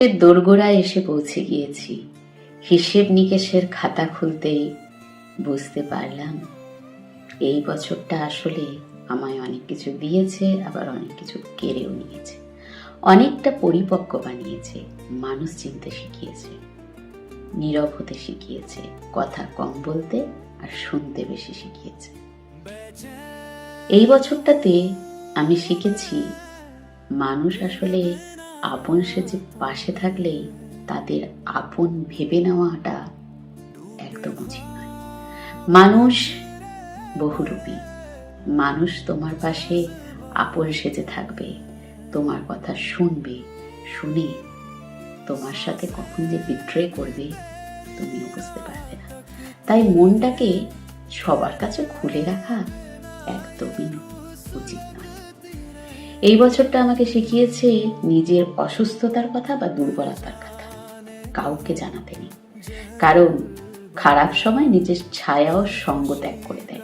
দোরগোড়ায় এসে পৌঁছে গিয়েছি। হিসেব নিকেশের খাতা খুলতেই বুঝতে পারলাম, এই বছরটা আসলে আমায় অনেক কিছু দিয়েছে, আবার অনেক কিছু কেড়েও নিয়েছে। অনেকটা পরিপক্ক বানিয়েছে, মানুষ চিনতে শিখিয়েছে, নীরব হতে শিখিয়েছে, কথা কম বলতে আর শুনতে বেশি শিখিয়েছে। এই বছরটাতে আমি শিখেছি, মানুষ আসলে আপন সেজে পাশে থাকলেই তাদের আপন ভেবে নেওয়াটা একদম উচিত নয়। মানুষ বহুরূপী। মানুষ তোমার পাশে আপন সেজে থাকবে, তোমার কথা শুনবে, শুনে তোমার সাথে কখন যে বিট্রে করবে তুমিও বুঝতে পারবে না। তাই মনটাকে সবার কাছে খুলে রাখা একদমই এই বছরটা আমাকে শিখিয়েছে নিজের অসুস্থতার কথা বা দুর্বলতার কথা। কাউকে জানাতে নেই। কারণ খারাপ সময় নিজের ছায়াও সঙ্গ ত্যাগ করে দেয়।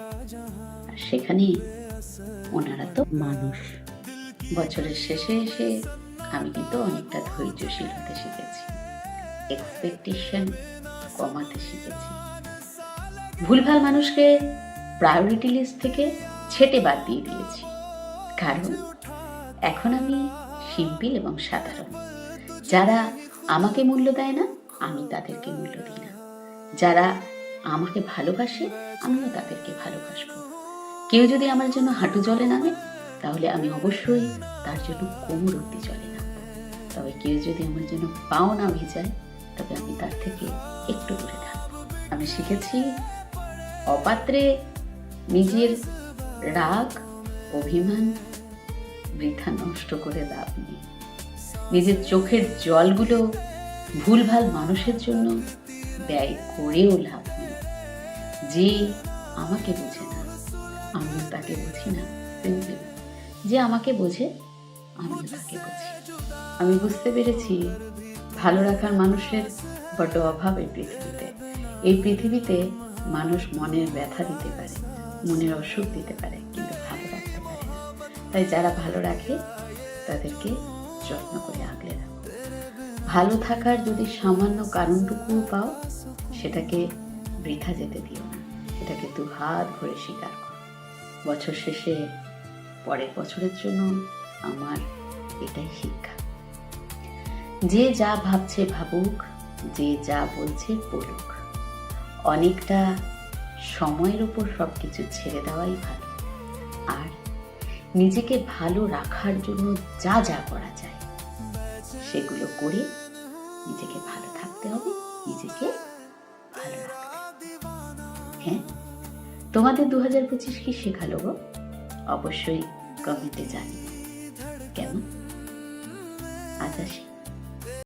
আর সেখানে ওনারা তো মানুষ। বছরের শেষে এসে আমি কিন্তু অনেকটা ধৈর্যশীল হতে শিখেছি। এক্সপেকটেশন কমাতে শিখেছি। ভুলভাল মানুষকে প্রায়োরিটি লিস্ট থেকে ছেটে বাদ দিয়ে দিয়েছি। কারণ এখন আমি সিম্পল এবং সাধারণ। যারা আমাকে মূল্য দেয় না, আমি তাদেরকে মূল্য দিই না। যারা আমাকে ভালোবাসে, আমিও তাদেরকে ভালোবাসবো। কেউ যদি আমার জন্য হাঁটু জলে নামে, তাহলে আমি অবশ্যই তার জন্য কোমর অব্দি জলে নামবো। তবে কেউ যদি আমার জন্য পাও না ভিজায়, তবে আমি তার থেকে একটু দূরে থাকব। আমি শিখেছি অপাত্রে নিজের রাগ, অভিমান বৃথা নষ্ট করে লাভ নেই। নিজের চোখের জলগুলো ভুলভাল মানুষের জন্য ব্যয় করেও লাভ নেই। যে আমাকে বোঝে না, আমিও তাকে বুঝি না যে আমাকে বোঝে, আমিও তাকে বুঝি। আমি বুঝতে পেরেছি ভালো রাখার মানুষের বড্ড অভাব এই পৃথিবীতে। এই পৃথিবীতে মানুষ মনের ব্যথা দিতে পারে, মনের অসুখ দিতে পারে, কিন্তু তাই যারা ভালো রাখে, তাদেরকে যত্ন করে আগলে রাখো। ভালো থাকার যদি সামান্য কারণটুকুও পাও, সেটাকে বৃথা যেতে দিও না। এটাকে দু হাত ভরে স্বীকার করো। বছর শেষে পরের বছরের জন্য আমার এটাই শিক্ষা। যে যা ভাবছে ভাবুক, যে যা বলছে বলুক। অনেকটা সময়ের উপর সব কিছু ছেড়ে দেওয়াই ভালো। আর নিজেকে ভালো রাখার জন্য যা যা করা যায়, সেগুলো করে নিজেকে ভালো থাকতে হবে, নিজেকে ভালো রাখতে হ্যাঁ? তোমাদের দু হাজার পঁচিশ কি শেখালো গো? অবশ্যই কমেন্টে জানি কেমন আজ আসি।